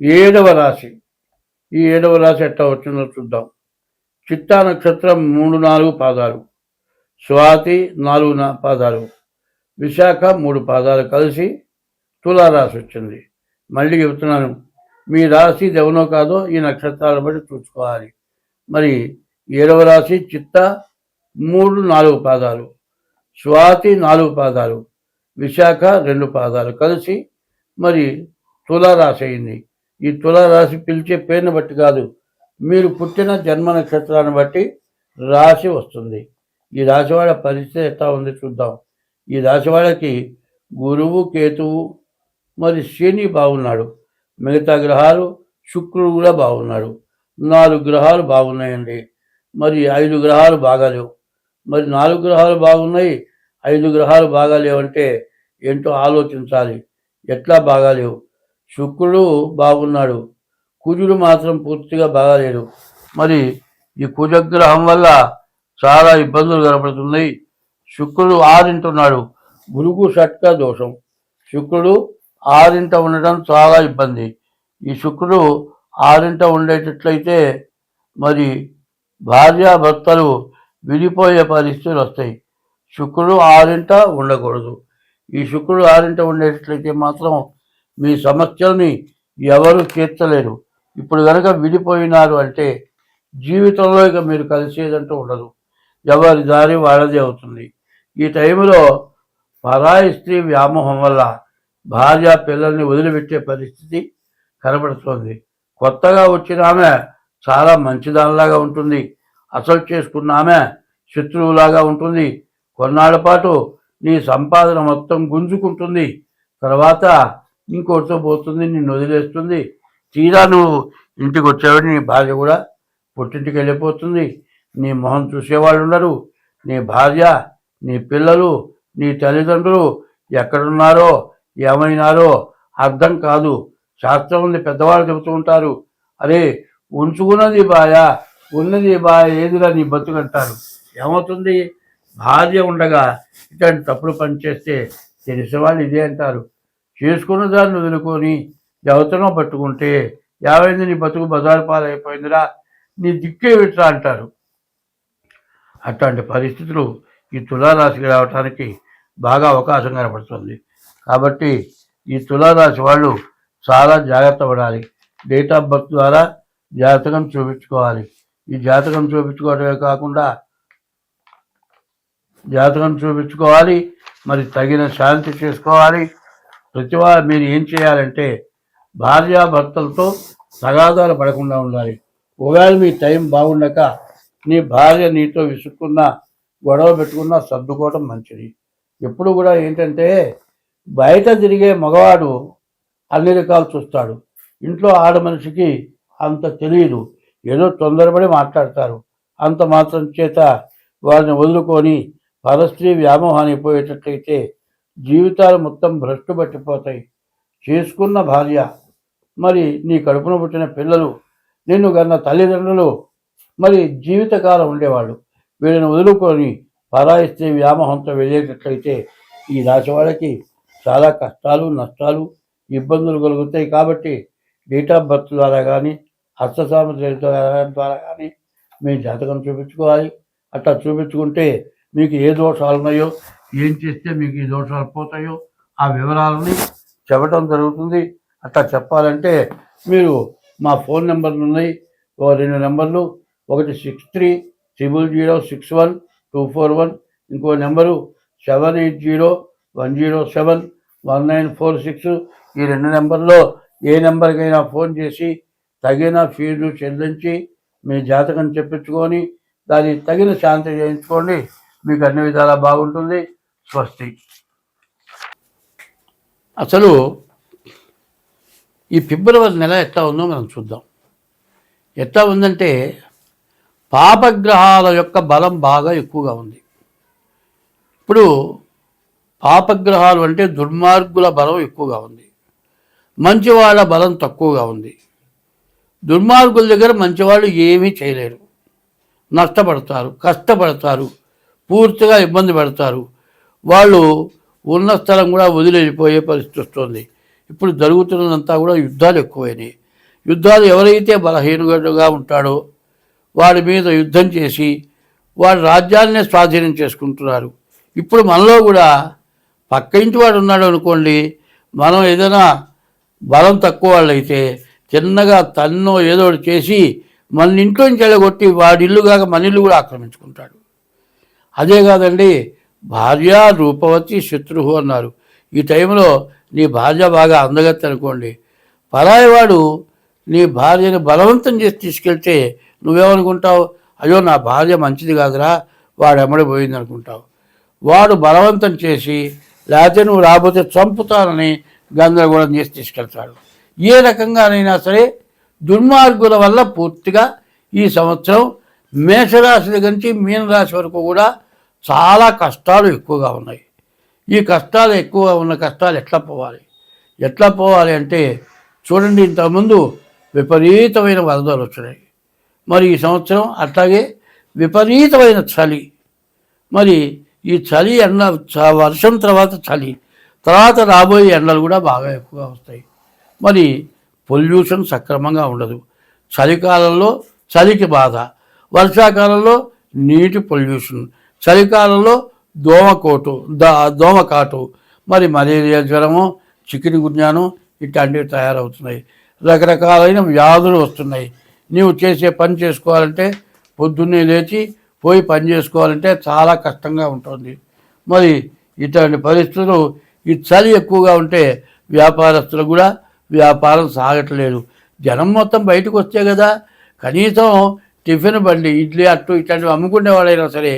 ఏడవ రాశి. ఈ ఏడవ రాశి ఎట్లా వచ్చిందో చూద్దాం. చిత్తా నక్షత్రం మూడు నాలుగు పాదాలు. స్వాతి నాలుగు పాదాలు. విశాఖ మూడు పాదాలు కలిసి తులారాశి వచ్చింది. మళ్ళీ చెబుతున్నాను మీ రాశి ఎవనో కాదో ఈ నక్షత్రాలను బట్టి చూసుకోవాలి. మరి ఏడవ రాశి చిత్త మూడు నాలుగు పాదాలు. స్వాతి నాలుగు పాదాలు. విశాఖ రెండు పాదాలు కలిసి మరి తులారాశి అయింది. ఈ తులారాశి పిలిచే పేరుని బట్టి కాదు మీరు పుట్టిన జన్మ నక్షత్రాన్ని బట్టి రాశి వస్తుంది. ఈ రాశి వాళ్ళ పరిస్థితి ఎట్లా ఉంది చూద్దాం. ఈ రాశి వాళ్ళకి గురువు కేతువు మరి శని బాగున్నాడు. మిగతా గ్రహాలు శుక్రుడు కూడా బాగున్నాడు. నాలుగు గ్రహాలు బాగున్నాయండి. మరి ఐదు గ్రహాలు బాగాలేవు మరి నాలుగు గ్రహాలు బాగున్నాయి ఐదు గ్రహాలు బాగాలేవంటే ఏంటో ఆలోచించాలి. ఎట్లా బాగాలేవు శుక్రుడు బాగున్నాడు. కుజుడు మాత్రం పూర్తిగా బాగాలేడు. మరి ఈ కుజగ్రహం వల్ల చాలా ఇబ్బందులు కనపడుతున్నాయి. శుక్రుడు ఆరింటున్నాడు. గురుగు షట్క దోషం. శుక్రుడు ఆరింట ఉండటం చాలా ఇబ్బంది. ఈ శుక్రుడు ఆరింట ఉండేటట్లయితే మరి భార్యాభర్తలు విడిపోయే పరిస్థితులు వస్తాయి. శుక్రుడు ఆరింట ఉండకూడదు. ఈ శుక్రుడు ఆరింట ఉండేటట్లయితే మాత్రం మీ సమస్యల్ని ఎవరు తీర్చలేరు. ఇప్పుడు కనుక విడిపోయినారు అంటే జీవితంలో ఇక మీరు కలిసేదంటూ ఉండదు. ఎవరి దారి వాళ్ళదే అవుతుంది. ఈ టైంలో పరాయి స్త్రీ వ్యామోహం వల్ల భార్య పిల్లల్ని వదిలిపెట్టే పరిస్థితి కనబడుతోంది. కొత్తగా వచ్చిన ఆమె చాలా మంచిదానిలాగా ఉంటుంది. అసలు చేసుకున్న ఆమె శత్రువులాగా ఉంటుంది. కొన్నాళ్ళ పాటు నీ సంపాదన మొత్తం గుంజుకుంటుంది. తర్వాత ఇంకోటితో పోతుంది నిన్ను వదిలేస్తుంది. తీరా నువ్వు ఇంటికి వచ్చేవాడు నీ భార్య కూడా పుట్టింటికి వెళ్ళిపోతుంది. నీ మొహం చూసేవాళ్ళు ఉండరు. నీ భార్య నీ పిల్లలు నీ తల్లిదండ్రులు ఎక్కడున్నారో ఏమైనారో అర్థం కాదు. శాస్త్రం ఉంది పెద్దవాళ్ళు చెబుతూ ఉంటారు. అరే ఉంచుకున్నది బాయ ఉన్నది బాయ ఏదిరా నీ బతుకంటారు ఏమవుతుంది? భార్య ఉండగా ఇటువంటి తప్పుడు పనిచేస్తే తెలిసిన వాళ్ళు ఇదే అంటారు. చేసుకున్న దాన్ని వదులుకొని ఎవతనో పట్టుకుంటే యావైంది నీ బతుకు బజారు పాలైపోయిందిరా నీ దిక్కే విట్రా అంటారు. అట్లాంటి పరిస్థితులు ఈ తులారాశికి రావడానికి బాగా అవకాశం కనపడుతుంది. కాబట్టి ఈ తులారాశి వాళ్ళు చాలా జాగ్రత్త పడాలి. డేట్ ఆఫ్ బర్త్ ద్వారా జాతకం చూపించుకోవాలి. ఈ జాతకం చూపించుకోవడమే కాకుండా జాతకం చూపించుకోవాలి మరి తగిన శాంతి చేసుకోవాలి. ప్రతివా మీరు ఏం చేయాలంటే భార్యాభర్తలతో తగాదాలు పడకుండా ఉండాలి. ఒకవేళ మీ టైం బాగుండక నీ భార్య నీతో విసుక్కున్న గొడవ పెట్టుకున్నా సర్దుకోవటం మంచిది. ఎప్పుడు కూడా ఏంటంటే బయట తిరిగే మగవాడు అన్ని రకాలు చూస్తాడు. ఇంట్లో ఆడ మనిషికి అంత తెలియదు. ఏదో తొందరపడి మాట్లాడతారు. అంత మాత్రం చేత వారిని వదులుకొని పరస్త్రీ వ్యామోహానికి పోయేటట్లయితే జీవితాలు మొత్తం భ్రష్టు పట్టిపోతాయి. చేసుకున్న భార్య మరి నీ కడుపున పుట్టిన పిల్లలు నిన్ను కన్న తల్లిదండ్రులు మరి జీవితకాలం ఉండేవాళ్ళు. వీళ్ళని వదులుకొని పరాయిస్తే వ్యామోహంతో వెళ్ళేటట్లయితే ఈ రాశి వాళ్ళకి చాలా కష్టాలు నష్టాలు ఇబ్బందులు కలుగుతాయి. కాబట్టి డేట్ ఆఫ్ బర్త్ ద్వారా కానీ హస్తసామర్థ్యం ద్వారా కానీ మీ జాతకం చూపించుకోవాలి. అట్లా చూపించుకుంటే మీకు ఏ దోషాలు ఉన్నాయో ఏం చేస్తే మీకు ఈ దోషాలు పోతాయో ఆ వివరాలని చెప్పడం జరుగుతుంది. అట్లా చెప్పాలంటే మీరు మా ఫోన్ నెంబర్లు ఉన్నాయి. ఓ రెండు నెంబర్లు. ఒకటి six three triple zero six one two four one. ఇంకో number seven eight zero one zero seven one nine four six. ఈ రెండు నెంబర్లో ఏ నెంబర్కైనా ఫోన్ చేసి తగిన ఫీజు చెల్లించి మీ జాతకం చెప్పించుకొని దానికి తగిన శాంతి చేయించుకోండి. మీకు అన్ని విధాలా బాగుంటుంది. స్వస్తి అసలు ఈ ఫిబ్రవరి నెల ఎట్లా ఉందో మనం చూద్దాం. ఎట్లా ఉందంటే పాపగ్రహాల యొక్క బలం బాగా ఎక్కువగా ఉంది. ఇప్పుడు పాపగ్రహాలు అంటే దుర్మార్గుల బలం ఎక్కువగా ఉంది. మంచివాళ్ళ బలం తక్కువగా ఉంది. దుర్మార్గుల దగ్గర మంచివాళ్ళు ఏమీ చేయలేరు. నష్టపడతారు కష్టపడతారు పూర్తిగా ఇబ్బంది పడతారు. వాళ్ళు ఉన్న స్థలం కూడా వదిలేసిపోయే పరిస్థితి వస్తుంది. ఇప్పుడు జరుగుతున్నదంతా కూడా యుద్ధాలు ఎక్కువైనాయి. యుద్ధాలు ఎవరైతే బలహీనగా ఉంటాడో వాడి మీద యుద్ధం చేసి వాడి రాజ్యాలనే స్వాధీనం చేసుకుంటున్నారు. ఇప్పుడు మనలో కూడా పక్క ఇంటి వాడు ఉన్నాడు అనుకోండి మనం ఏదైనా బలం తక్కువ వాళ్ళైతే చిన్నగా తన్నో ఏదో ఒకటి చేసి మన ఇంట్లో నుంచి వెళ్ళగొట్టి వాడి ఇల్లు కాక మన ఇల్లు కూడా ఆక్రమించుకుంటాడు. అదే కాదండి భార్య రూపవతి శత్రువు అన్నారు. ఈ టైంలో నీ భార్య బాగా అందగత్తి అనుకోండి పరాయివాడు నీ భార్యని బలవంతం చేసి తీసుకెళ్తే నువ్వేమనుకుంటావు? అయ్యో నా భార్య మంచిది కాదురా వాడు ఎమ్మడి పోయింది అనుకుంటావు వాడు బలవంతం చేసి లేకపోతే నువ్వు రాబోతే చంపుతానని గందరగోళం చేసి తీసుకెళ్తాడు. ఏ రకంగానైనా సరే దుర్మార్గుల వల్ల పూర్తిగా ఈ సంవత్సరం మేషరాశి దగ్గర నుంచి మీనరాశి వరకు కూడా చాలా కష్టాలు ఎక్కువగా ఉన్నాయి. ఈ కష్టాలు ఎక్కువ ఉన్న కష్టాలు ఎట్లా పోవాలి? ఎట్లా పోవాలి అంటే చూడండి ఇంతకుముందు విపరీతమైన వరదలు వచ్చినాయి. మరి ఈ సంవత్సరం అట్లాగే విపరీతమైన చలి. మరి ఈ చలి ఎండ చ- వర్షం తర్వాత చలి. తర్వాత రాబోయే ఎండలు కూడా బాగా ఎక్కువగా వస్తాయి. మరి పొల్యూషన్ సక్రమంగా ఉండదు. చలికాలంలో చలికి బాధ. వర్షాకాలంలో నీటి పొల్యూషన్. చలికాలంలో దోమకోటు దా దోమకాటు మరి మలేరియా జ్వరము చికెన్ గున్యాను ఇట్లాంటివి తయారవుతున్నాయి. రకరకాలైన వ్యాధులు వస్తున్నాయి. నీవు చేసే పని చేసుకోవాలంటే పొద్దున్నే లేచి పోయి పని చేసుకోవాలంటే చాలా కష్టంగా ఉంటుంది. మరి ఇటువంటి పరిస్థితులు ఈ చలి ఎక్కువగా ఉంటే వ్యాపారస్తులు కూడా వ్యాపారం సాగట్లేదు. జనం మొత్తం బయటకు వస్తే కదా కనీసం టిఫిన్ బండి ఇడ్లీ అట్టు ఇట్లాంటివి అమ్ముకునేవాడైనా సరే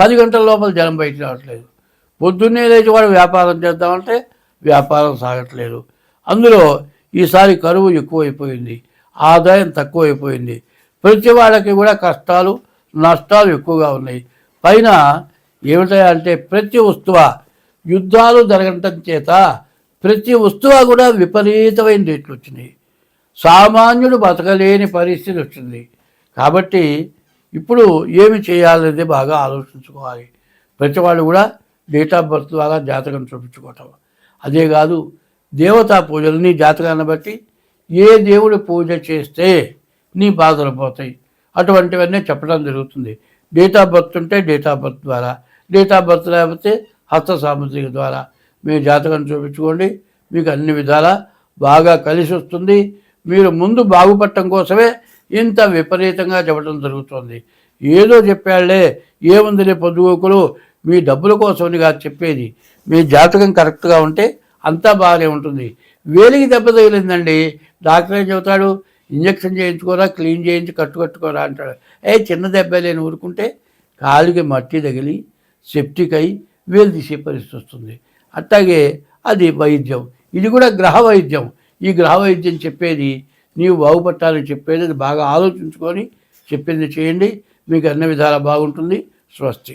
పది గంటల లోపల జనం బయట రావట్లేదు. పొద్దున్నే లేచి వాడు వ్యాపారం చేద్దామంటే వ్యాపారం సాగట్లేదు. అందులో ఈసారి కరువు ఎక్కువైపోయింది. ఆదాయం తక్కువైపోయింది. ప్రతి వాళ్ళకి కూడా కష్టాలు నష్టాలు ఎక్కువగా ఉన్నాయి. పైన ఏమిటంటే ప్రతి వస్తువ యుద్ధాలు జరగటం చేత ప్రతి వస్తువ కూడా విపరీతమైన రేట్లు వచ్చినాయి. సామాన్యుడు బతకలేని పరిస్థితి వచ్చింది. కాబట్టి ఇప్పుడు ఏమి చేయాలనేది బాగా ఆలోచించుకోవాలి. ప్రతి వాళ్ళు కూడా డేట్ ఆఫ్ బర్త్ ద్వారా జాతకం చూపించుకోవటం. అదే కాదు దేవతా పూజలు నీ జాతకాన్ని బట్టి ఏ దేవుడి పూజ చేస్తే నీ బాధలు పోతాయి. అటువంటివన్నీ చెప్పడం జరుగుతుంది. డేట్ ఆఫ్ బర్త్ ఉంటే డేట్ ఆఫ్ బర్త్ ద్వారా డేట్ ఆఫ్ బర్త్ లేకపోతే హస్త సాముద్రిక ద్వారా మీ జాతకం చూపించుకోండి. మీకు అన్ని విధాలా బాగా కలిసి వస్తుంది. మీరు ముందు బాగుపడటం కోసమే ఇంత విపరీతంగా చెప్పడం జరుగుతుంది. ఏదో చెప్పాళ్ళే ఏముందిలే పొద్దుగోకులు మీ డబ్బుల కోసమని కాదు చెప్పేది. మీ జాతకం కరెక్ట్గా ఉంటే అంతా బాగానే ఉంటుంది. వేలికి దెబ్బ తగిలిందండి. డాక్టర్ ఏం చెబుతాడు? ఇంజక్షన్ చేయించుకోరా క్లీన్ చేయించి కట్టు కట్టుకోరా అంటాడు. ఏ చిన్న దెబ్బ లేని ఊరుకుంటే కాలికి మట్టి తగిలి సెప్టిక్ అయి వేలు తీసే పరిస్థితి వస్తుంది. అట్లాగే అది వైద్యం. ఇది కూడా గ్రహ వైద్యం. ఈ గ్రహ వైద్యం చెప్పేది నీవు బాగుపట్టాలని చెప్పేది బాగా ఆలోచించుకొని చెప్పింది చేయండి మీకు అన్ని విధాలా బాగుంటుంది. స్వస్తి.